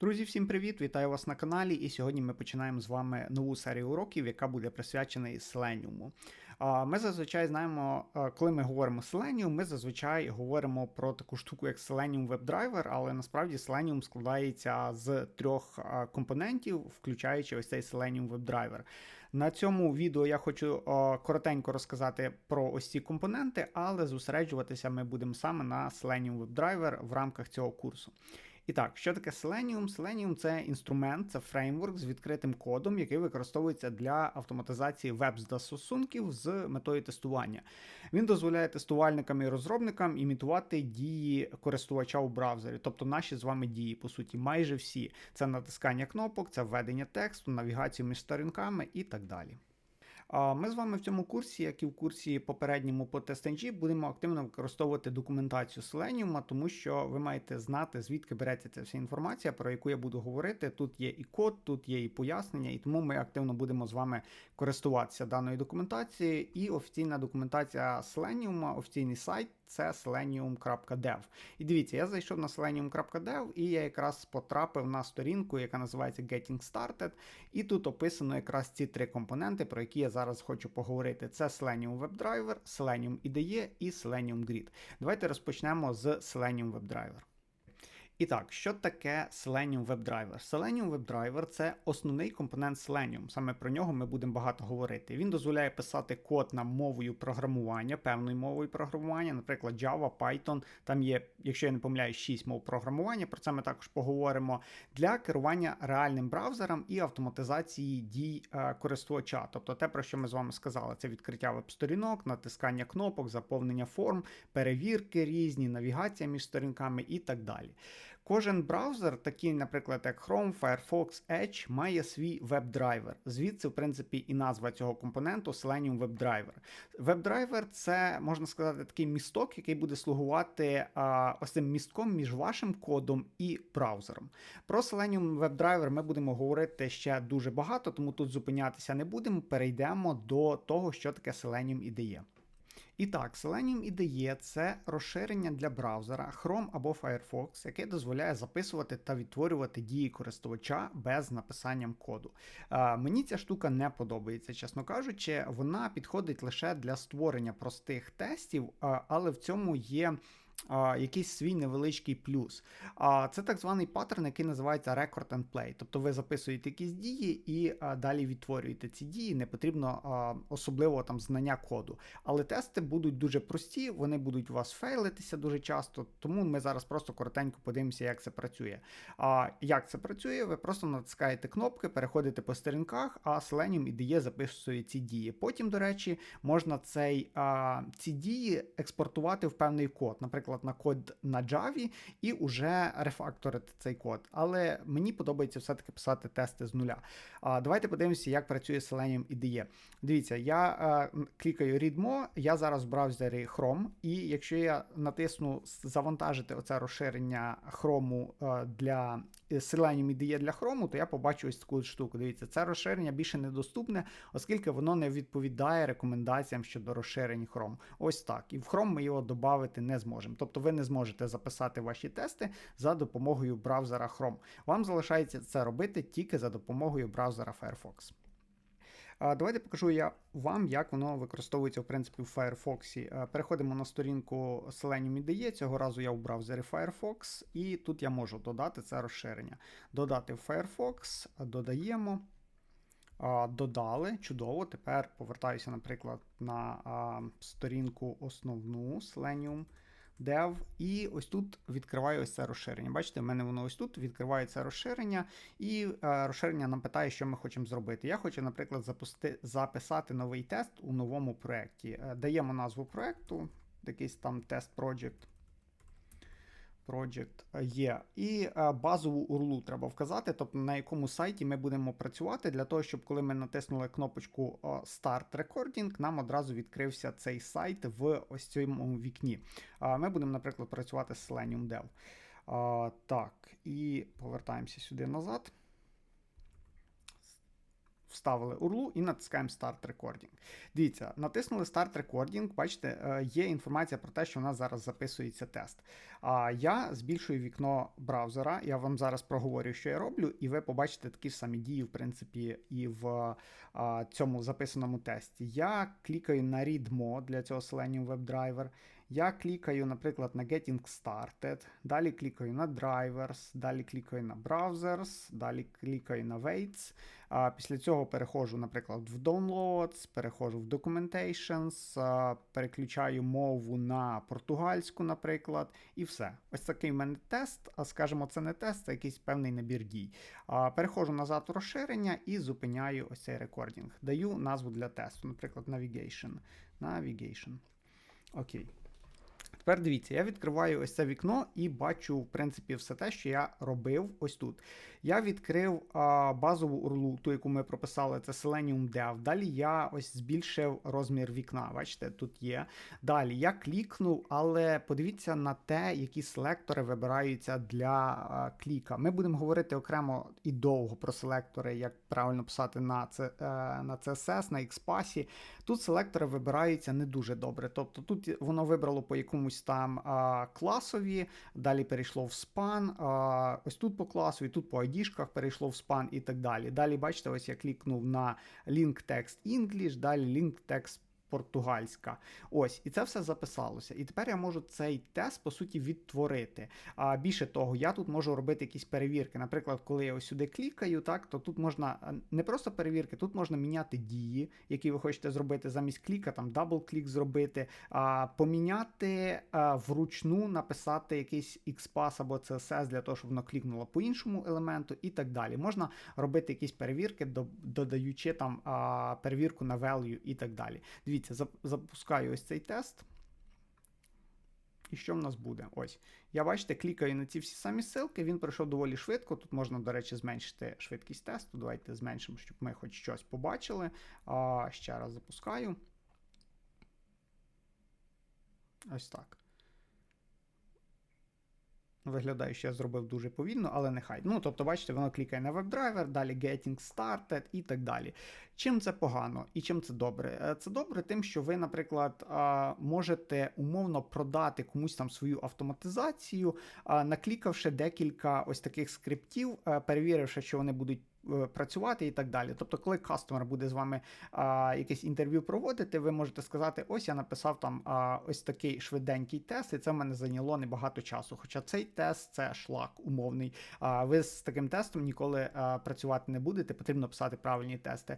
Друзі, всім привіт! Вітаю вас на каналі. І сьогодні ми починаємо з вами нову серію уроків, яка буде присвячена. А, Ми зазвичай знаємо, коли ми говоримо Selenium, ми зазвичай говоримо про таку штуку, як Selenium WebDriver, але насправді Selenium складається з трьох компонентів, включаючи ось цей Selenium WebDriver. На цьому відео я хочу коротенько розказати про ось ці компоненти, але зосереджуватися ми будемо саме на Selenium WebDriver в рамках цього курсу. І так, що таке Selenium? Selenium це інструмент, це фреймворк з відкритим кодом, який використовується для автоматизації веб-застосунків з метою тестування. Він дозволяє тестувальникам і розробникам імітувати дії користувача у браузері, тобто наші з вами дії, по суті, майже всі. Це натискання кнопок, це введення тексту, навігацію між сторінками і так далі. Ми з вами в цьому курсі, як і в курсі попередньому по TestNG, будемо активно використовувати документацію Selenium, тому що ви маєте знати, звідки береться ця вся інформація, про яку я буду говорити. Тут є і код, тут є і пояснення, і тому ми активно будемо з вами користуватися даною документацією. І офіційна документація Selenium, офіційний сайт це selenium.dev. І дивіться, я зайшов на selenium.dev і я якраз потрапив на сторінку, яка називається Getting Started. І тут описано якраз ці три компоненти, про які я зараз хочу поговорити. Це Selenium WebDriver, Selenium IDE і Selenium Grid. Давайте розпочнемо з Selenium WebDriver. І так, що таке Selenium WebDriver? Selenium WebDriver це основний компонент Selenium. Саме про нього ми будемо багато говорити. Він дозволяє писати код на мовою програмування, певною мовою програмування, наприклад, Java, Python. Там є, якщо я не помиляю, 6 мов програмування. Про це ми також поговоримо для керування реальним браузером і автоматизації дій е, користувача. Тобто те, про що ми з вами сказали, це відкриття веб-сторінок, натискання кнопок, заповнення форм, перевірки різні, навігація між сторінками і так далі. Кожен браузер, такий, наприклад, як Chrome, Firefox, Edge, має свій веб-драйвер. Звідси, в принципі, і назва цього компоненту Selenium WebDriver. Веб-драйвер це, можна сказати, такий місток, який буде слугувати а, ось цим містком між вашим кодом і браузером. Про Selenium WebDriver ми будемо говорити ще дуже багато, тому тут зупинятися не будемо. Перейдемо до того, що таке Selenium IDE. І так, Selenium IDE – це розширення для браузера Chrome або Firefox, яке дозволяє записувати та відтворювати дії користувача без написання коду. Е, мені ця штука не подобається, чесно кажучи, вона підходить лише для створення простих тестів, е, але в цьому є а, якийсь свій невеличкий плюс. А це так званий паттерн, який називається Record and Play. Тобто ви записуєте якісь дії і а, далі відтворюєте ці дії, не потрібно а, особливо там знання коду. Але тести будуть дуже прості, вони будуть у вас фейлитися дуже часто, тому ми зараз просто коротенько подивимося, як це працює. А як це працює? Ви просто натискаєте кнопки, переходите по сторінках, а Selenium IDE записує ці дії. Потім, до речі, можна цей, а, ці дії експортувати в певний код. Наприклад, наприклад, на код на Java і вже рефакторити цей код. Але мені подобається все-таки писати тести з нуля. А, Давайте подивимося, як працює Selenium IDE. Дивіться, я а, клікаю Read я зараз в браузері Chrome, і якщо я натисну завантажити оце розширення Chrome для Selenium IDE для Chrome, то я побачу ось таку штуку. Дивіться, це розширення більше недоступне, оскільки воно не відповідає рекомендаціям щодо розширень Chrome. Ось так. І в Chrome ми його додати не зможемо. Тобто ви не зможете записати ваші тести за допомогою браузера Chrome. Вам залишається це робити тільки за допомогою браузера Firefox. Давайте покажу я вам, як воно використовується в принципі в Firefox. Переходимо на сторінку Selenium IDE. Цього разу я в браузері Firefox, і тут я можу додати це розширення. Додати в Firefox, додаємо. Додали, чудово. Тепер повертаюся, наприклад, на сторінку основну Selenium dev, і ось тут відкриваю ось це розширення. Бачите, в мене воно ось тут відкривається розширення, і е, розширення нам питає, що ми хочемо зробити. Я хочу, наприклад, запусти, записати новий тест у новому проєкті. Е, даємо назву проєкту, якийсь там тест project. Project є. І е, базову URL треба вказати, тобто на якому сайті ми будемо працювати, для того, щоб коли ми натиснули кнопочку е, Start Recording, нам одразу відкрився цей сайт в ось цьому вікні. Ми будемо, наприклад, працювати з Selenium Dev. Так, і повертаємося сюди назад. Вставили URL і натискаємо Start Recording. Дивіться, натиснули Start Recording, бачите, е, є інформація про те, що у нас зараз записується тест. А я збільшую вікно браузера, я вам зараз проговорю, що я роблю, і ви побачите такі ж самі дії, в принципі, і в цьому записаному тесті. Я клікаю на Read More для цього Selenium WebDriver. Я клікаю, наприклад, на Getting Started, далі клікаю на Drivers, далі клікаю на Browsers, далі клікаю на Waits. А Після цього переходжу, наприклад, в Downloads, переходжу в Documentations, переключаю мову на португальську, наприклад, і все. Ось такий в мене тест. А скажімо, це не тест, це якийсь певний набір дій. А, Переходжу назад у розширення і зупиняю ось цей рекордінг. Даю назву для тесту, наприклад, Navigation. Navigation. Окей. Тепер дивіться, я відкриваю ось це вікно і бачу, в принципі, все те, що я робив ось тут. Я відкрив а, базову URL, ту, яку ми прописали, це Selenium Dev. Далі я ось збільшив розмір вікна. Бачите, тут є. Далі я клікнув, але подивіться на те, які селектори вибираються для а, кліка. Ми будемо говорити окремо і довго про селектори, як правильно писати на це, е, на CSS, на XPath. Тут селектори вибираються не дуже добре. Тобто тут воно вибрало по якомусь там а, класові, далі перейшло в спан, а, ось тут по класові, тут по ID-шках перейшло в спан і так далі. Далі, бачите, ось я клікнув на Link Text English, далі Link Text португальська. Ось, і це все записалося. І тепер я можу цей тест, по суті, відтворити. А більше того, я тут можу робити якісь перевірки. Наприклад, коли я ось сюди клікаю, так, то тут можна не просто перевірки, тут можна міняти дії, які ви хочете зробити замість кліка, там дабл-клік зробити, а, поміняти а, вручну, написати якийсь XPath або CSS для того, щоб воно клікнуло по іншому елементу, і так далі. Можна робити якісь перевірки, додаючи там а, перевірку на value і так далі. Дивіться, запускаю ось цей тест. І що в нас буде? Ось. Я бачите, клікаю на ці всі самі ссылки, він пройшов доволі швидко. Тут можна, до речі, зменшити швидкість тесту. Давайте зменшимо, щоб ми хоч щось побачили. А, Ще раз запускаю. Ось так. Виглядає, що я зробив дуже повільно, але нехай. Ну, тобто, бачите, воно клікає на WebDriver, далі Getting Started і так далі. Чим це погано і чим це добре? Е, це добре тим, що ви, наприклад, можете умовно продати комусь там свою автоматизацію, наклікавши декілька ось таких скриптів, е, перевіривши, що вони будуть Е, працювати і так далі. Тобто, коли кастомер буде з вами а, якесь інтерв'ю проводити, ви можете сказати: ось я написав там а, ось такий швиденький тест, і це в мене зайняло небагато часу. Хоча цей тест це шлак умовний. А ви з таким тестом ніколи а, працювати не будете, потрібно писати правильні тести.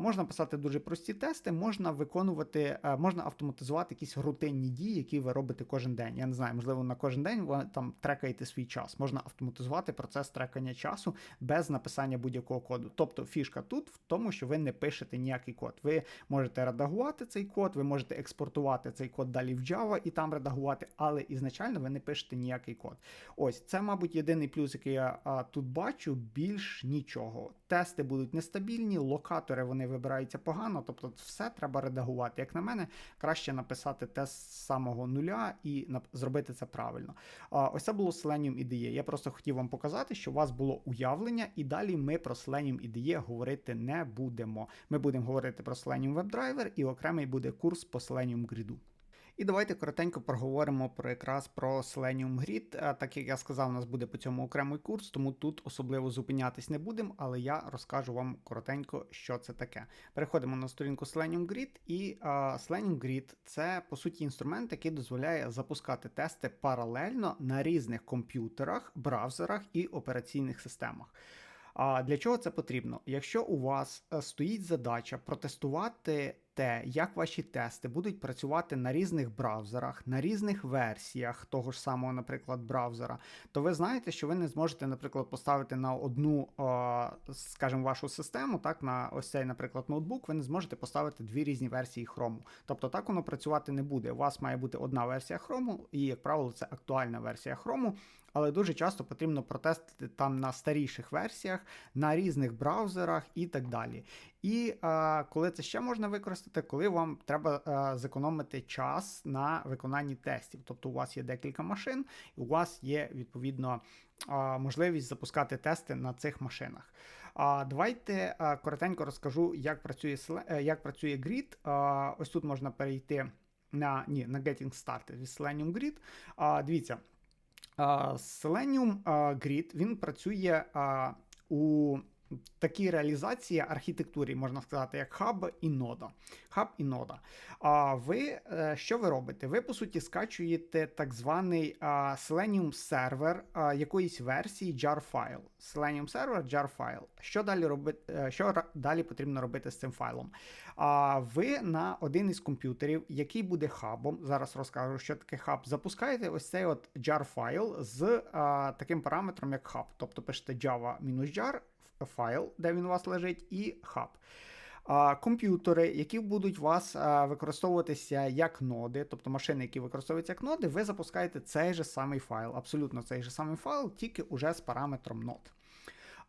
Можна писати дуже прості тести, можна виконувати, можна автоматизувати якісь рутинні дії, які ви робите кожен день. Я не знаю, можливо, на кожен день ви там трекаєте свій час. Можна автоматизувати процес трекання часу без написання будь-якого коду. Тобто фішка тут в тому, що ви не пишете ніякий код. Ви можете редагувати цей код, ви можете експортувати цей код далі в Java і там редагувати, але ізначально ви не пишете ніякий код. Ось це, мабуть, єдиний плюс, який я а, тут бачу, більш нічого. Тести будуть нестабільні, локатори вони вибираються погано, тобто все треба редагувати. Як на мене, краще написати тест з самого нуля і зробити це правильно. Ось це було Selenium IDE. Я просто хотів вам показати, що у вас було уявлення, і далі ми про Selenium IDE говорити не будемо. Ми будемо говорити про Selenium WebDriver і окремий буде курс по Selenium Grid. І давайте коротенько проговоримо про якраз про Selenium Grid. Так як я сказав, у нас буде по цьому окремий курс, тому тут особливо зупинятись не будемо, але я розкажу вам коротенько, що це таке. Переходимо на сторінку Selenium Grid, і uh, Selenium Grid це по суті інструмент, який дозволяє запускати тести паралельно на різних комп'ютерах, браузерах і операційних системах. А для чого це потрібно? Якщо у вас е, стоїть задача протестувати те, як ваші тести будуть працювати на різних браузерах, на різних версіях того ж самого, наприклад, браузера, то ви знаєте, що ви не зможете, наприклад, поставити на одну, скажімо, вашу систему, так, на ось цей, наприклад, ноутбук, ви не зможете поставити дві різні версії Chrome. Тобто так воно працювати не буде. У вас має бути одна версія Chrome, і, як правило, це актуальна версія Chrome, але дуже часто потрібно протестити там на старіших версіях, на різних браузерах і так далі. І а, коли це ще можна використати, коли вам треба а, зекономити час на виконанні тестів. Тобто у вас є декілька машин, і у вас є відповідно а, можливість запускати тести на цих машинах. А давайте а, коротенько розкажу, як працює е, як працює Grid. А, ось тут можна перейти на ні, на Getting Started від Selenium Grid. А, дивіться, а, Selenium Grid він працює а, у такій реалізації архітектурі, можна сказати, як хаб і нода. Хаб і нода. А ви е, що ви робите? Ви, по суті, скачуєте так званий Selenium сервер якоїсь версії jar файл. Selenium сервер jar файл. Що далі робити? е, Що далі потрібно робити з цим файлом? А ви на один із комп'ютерів, який буде хабом, зараз розкажу, що таке хаб, запускаєте ось цей от jar файл з а, таким параметром, як хаб. Тобто пишете java-jar файл, де він у вас лежить, і хаб. Комп'ютери, які будуть у вас використовуватися як ноди, тобто машини, які використовуються як ноди, ви запускаєте цей же самий файл, абсолютно цей же самий файл, тільки уже з параметром нод.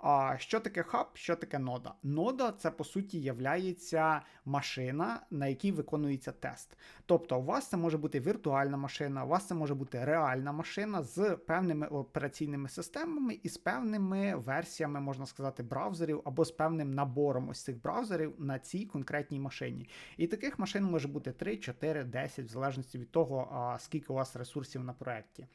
А що таке хаб, що таке нода? Нода це по суті являється машина, на якій виконується тест. Тобто, у вас це може бути віртуальна машина, у вас це може бути реальна машина з певними операційними системами і з певними версіями, можна сказати, браузерів або з певним набором ось цих браузерів на цій конкретній машині. І таких машин може бути 3, 4, 10, в залежності від того, скільки у вас ресурсів на проєкті.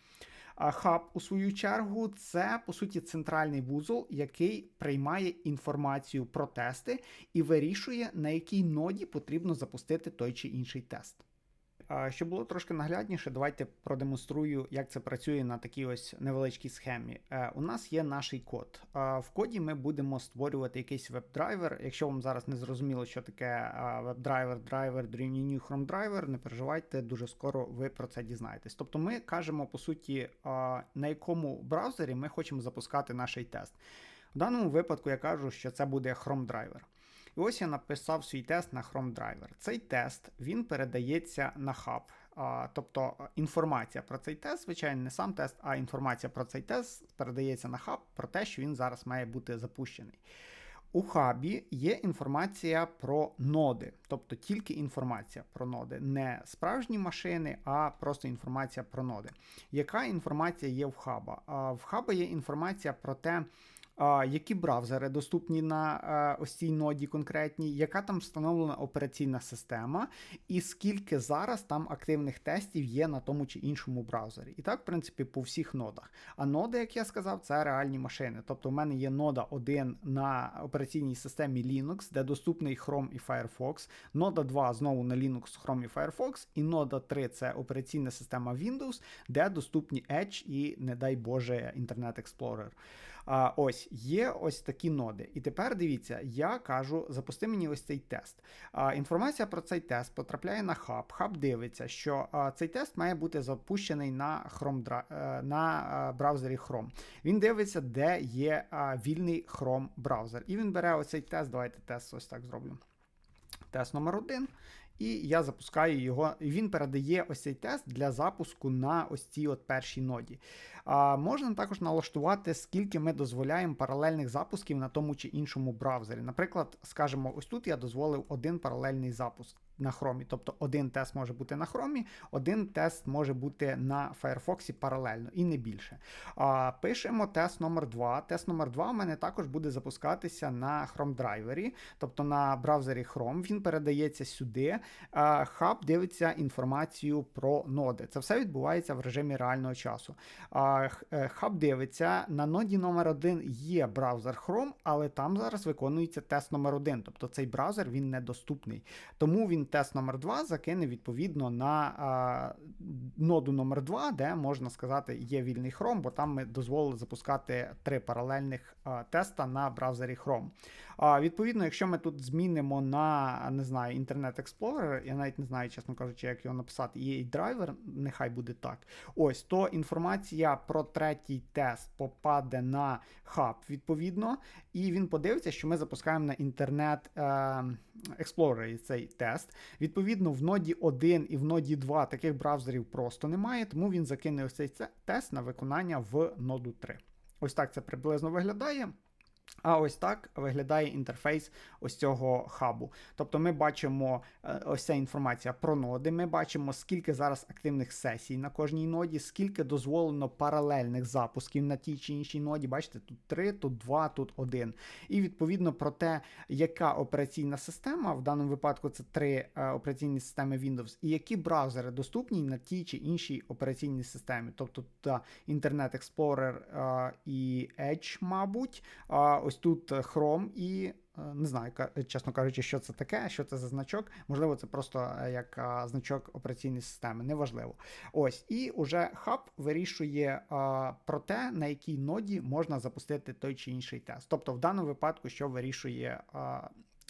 Хаб, у свою чергу, це по суті центральний вузол, який приймає інформацію про тести і вирішує, на якій ноді потрібно запустити той чи інший тест. Щоб було трошки наглядніше, давайте продемонструю, як це працює на такій ось невеличкій схемі. Е, У нас є наш код. В коді ми будемо створювати якийсь веб-драйвер. Якщо вам зараз не зрозуміло, що таке веб-драйвер, драйвер, new Chrome драйвер, не переживайте, дуже скоро ви про це дізнаєтесь. Тобто ми кажемо, по суті, на якому браузері ми хочемо запускати наш тест. В даному випадку я кажу, що це буде Chrome драйвер. І ось я написав свій тест на Chrome Driver. Цей тест він передається на хаб. Тобто інформація про цей тест, звичайно, не сам тест, а інформація про цей тест передається на хаб про те, що він зараз має бути запущений. У хабі є інформація про ноди, тобто тільки інформація про ноди, не справжні машини, а просто інформація про ноди. Яка інформація є в хаба? В хаба є інформація про те, які браузери доступні на а, ось цій ноді конкретній, яка там встановлена операційна система, і скільки зараз там активних тестів є на тому чи іншому браузері. І так, в принципі, по всіх нодах. А ноди, як я сказав, це реальні машини. Тобто, в мене є нода 1 на операційній системі Linux, де доступний Chrome і Firefox, нода 2 знову на Linux, Chrome і Firefox, і нода 3 це операційна система Windows, де доступні Edge і, не дай Боже, Internet Explorer. А, Ось є ось такі ноди. І тепер дивіться, я кажу, запусти мені ось цей тест. А, Інформація про цей тест потрапляє на хаб. Хаб дивиться, що а, цей тест має бути запущений на Chrome, е, на а, браузері Chrome. Він дивиться, де є а, вільний Chrome браузер. І він бере ось цей тест. Давайте тест ось так зроблю. Тест номер один. І я запускаю його, він передає ось цей тест для запуску на ось цій от першій ноді. А, Можна також налаштувати, скільки ми дозволяємо паралельних запусків на тому чи іншому браузері. Наприклад, скажімо, ось тут я дозволив один паралельний запуск на Chrome. Тобто один тест може бути на Chrome, один тест може бути на Firefox паралельно і не більше. Пишемо тест номер 2. Тест номер 2 у мене також буде запускатися на Chrome драйвері, тобто на браузері Chrome. Він передається сюди. Хаб дивиться інформацію про ноди. Це все відбувається в режимі реального часу. Е, Хаб дивиться, на ноді номер 1 є браузер Chrome, але там зараз виконується тест номер 1. Тобто цей браузер він недоступний. Тому він тест номер 2 закине відповідно на а, ноду номер 2, де можна сказати, є вільний Chrome, бо там ми дозволили запускати три паралельних а, теста на браузері Chrome. А, відповідно, якщо ми тут змінимо на не знаю, Internet Explorer, я навіть не знаю, чесно кажучи, як його написати, є драйвер, нехай буде так. Ось то інформація про третій тест попаде на хаб, відповідно, і він подивиться, що ми запускаємо на Internet е, Explorer цей тест. Відповідно, в ноді 1 і в ноді 2 таких браузерів просто немає, тому він закине ось цей тест на виконання в ноду 3. Ось так це приблизно виглядає. А ось так виглядає інтерфейс ось цього хабу. Тобто ми бачимо е, ось ця інформація про ноди. Ми бачимо, скільки зараз активних сесій на кожній ноді, скільки дозволено паралельних запусків на тій чи іншій ноді. Бачите, тут 3, тут 2, тут 1. І відповідно про те, яка операційна система, в даному випадку це три е, операційні системи Windows, і які браузери доступні на тій чи іншій операційній системі. Тобто Internet Explorer е, і Edge, мабуть. Ось тут Chrome і е, не знаю, чесно кажучи, що це таке, що це за значок. Можливо, це просто е, як значок операційної системи, неважливо. Ось, і уже хаб вирішує про те, на якій ноді можна запустити той чи інший тест. Тобто, в даному випадку, що вирішує.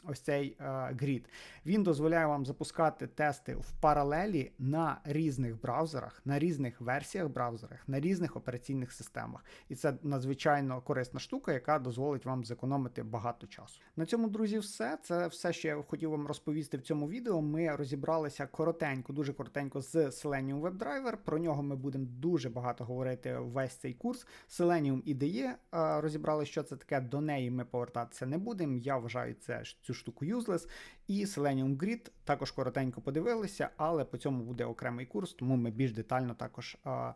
Ось цей е, грід. Він дозволяє вам запускати тести в паралелі на різних браузерах, на різних версіях браузерах, на різних операційних системах. І це надзвичайно корисна штука, яка дозволить вам зекономити багато часу. На цьому, друзі, все. Це все, що я хотів вам розповісти в цьому відео. Ми розібралися коротенько, дуже коротенько з Selenium WebDriver. Про нього ми будемо дуже багато говорити весь цей курс. Selenium IDE е, розібрали, що це таке. До неї ми повертатися не будемо. Я вважаю це цю штуку useless. І Selenium Grid також коротенько подивилися, але по цьому буде окремий курс, тому ми більш детально також. а,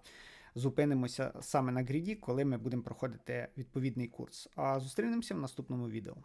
Зупинимося саме на гріді, коли ми будемо проходити відповідний курс. А зустрінемося в наступному відео.